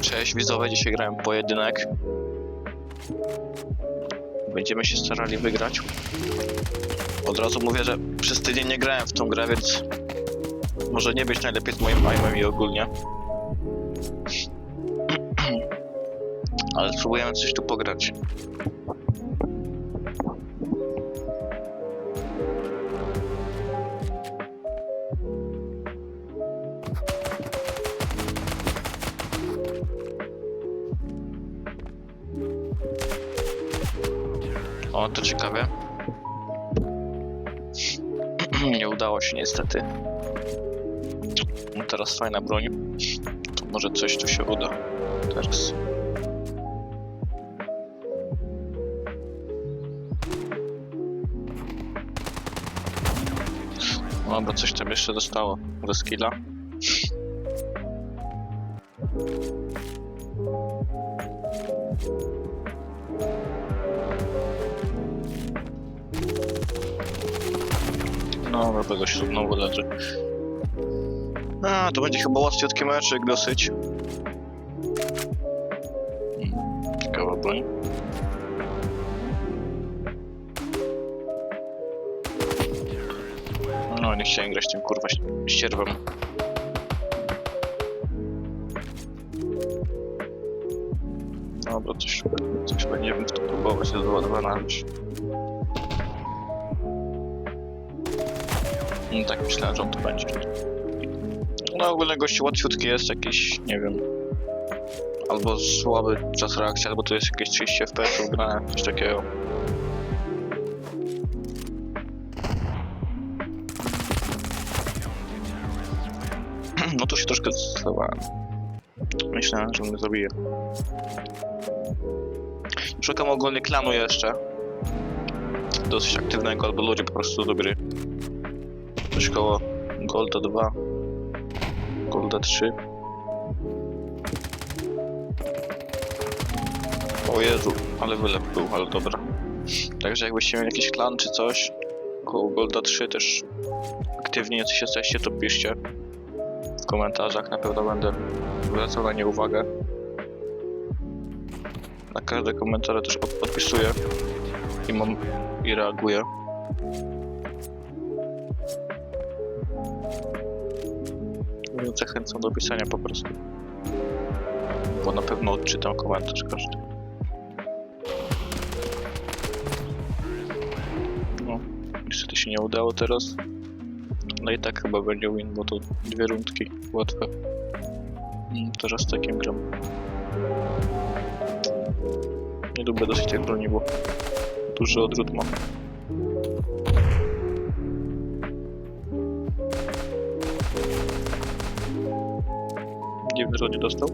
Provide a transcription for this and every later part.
Cześć widzowie, dzisiaj grałem pojedynek. Będziemy się starali wygrać. Od razu mówię, że przez tydzień nie grałem w tą grę, więc może nie być najlepiej z moim aimem i ogólnie. Ale spróbujemy coś tu pograć. O, to ciekawe. Nie udało się niestety. No teraz fajna broń. To może coś tu się uda. Teraz. Dobra, coś tam jeszcze zostało do skilla. No, dobra, go się znowu leży. A, to będzie chyba łatwiutki meczek dosyć. Ciekawa broń. No, nie chciałem grać tym kurwa ścierwem. Dobra, coś, coś będziemy to próbować rozładować. No tak myślałem, że on to będzie. No ogólnie gości łatwiutki jest jakiś, nie wiem. Albo słaby czas reakcji, albo to jest jakieś 30 fps grane, coś takiego. No tu się troszkę zastanawiałem. Myślałem, że mnie zabije. Szukam ogólnie klanu jeszcze. Dosyć aktywnego, albo ludzie po prostu do gry. Coś koło Golda 2, Golda 3. O Jezu, ale wylew był, ale dobra. Także jakbyście mieli jakiś klan czy coś, koło Golda 3 też aktywnie jacyś jesteście, to piszcie komentarzach, na pewno będę zwracał na nie uwagę. Na każde komentarze też od- odpisuję i mam i reaguję. Więc zachęcam do pisania po prostu. Bo na pewno odczytam komentarz każdy. No, niestety się nie udało teraz. No i tak chyba będzie win, bo to dwie rundki łatwe. Mm, Teraz takim gram. Nie lubię dosyć tej broni, bo duży odrzut mam. Dziwny, że nie dostał.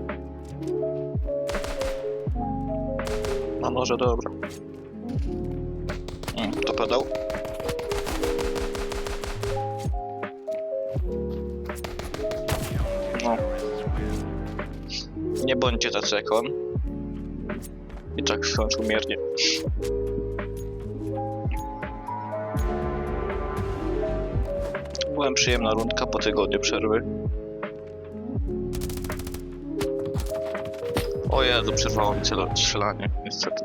No może dobra. Mm, to padał. No. Nie bądźcie tacy jak on. I tak skończył miernie. Byłem przyjemna rundka po tygodniu przerwy. O Jezu, przerwało mi strzelanie, niestety.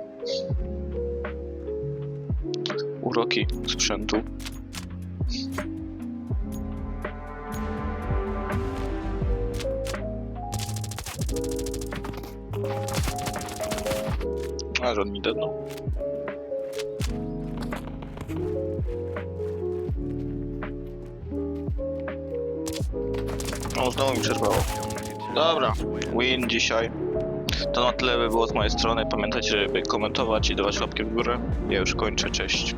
Uroki sprzętu. A, że on mi dednął. O, znowu mi przerwało. Dobra, win dzisiaj. To na tyle by było z mojej strony. Pamiętajcie, żeby komentować i dawać łapki w górę. Ja już kończę, cześć.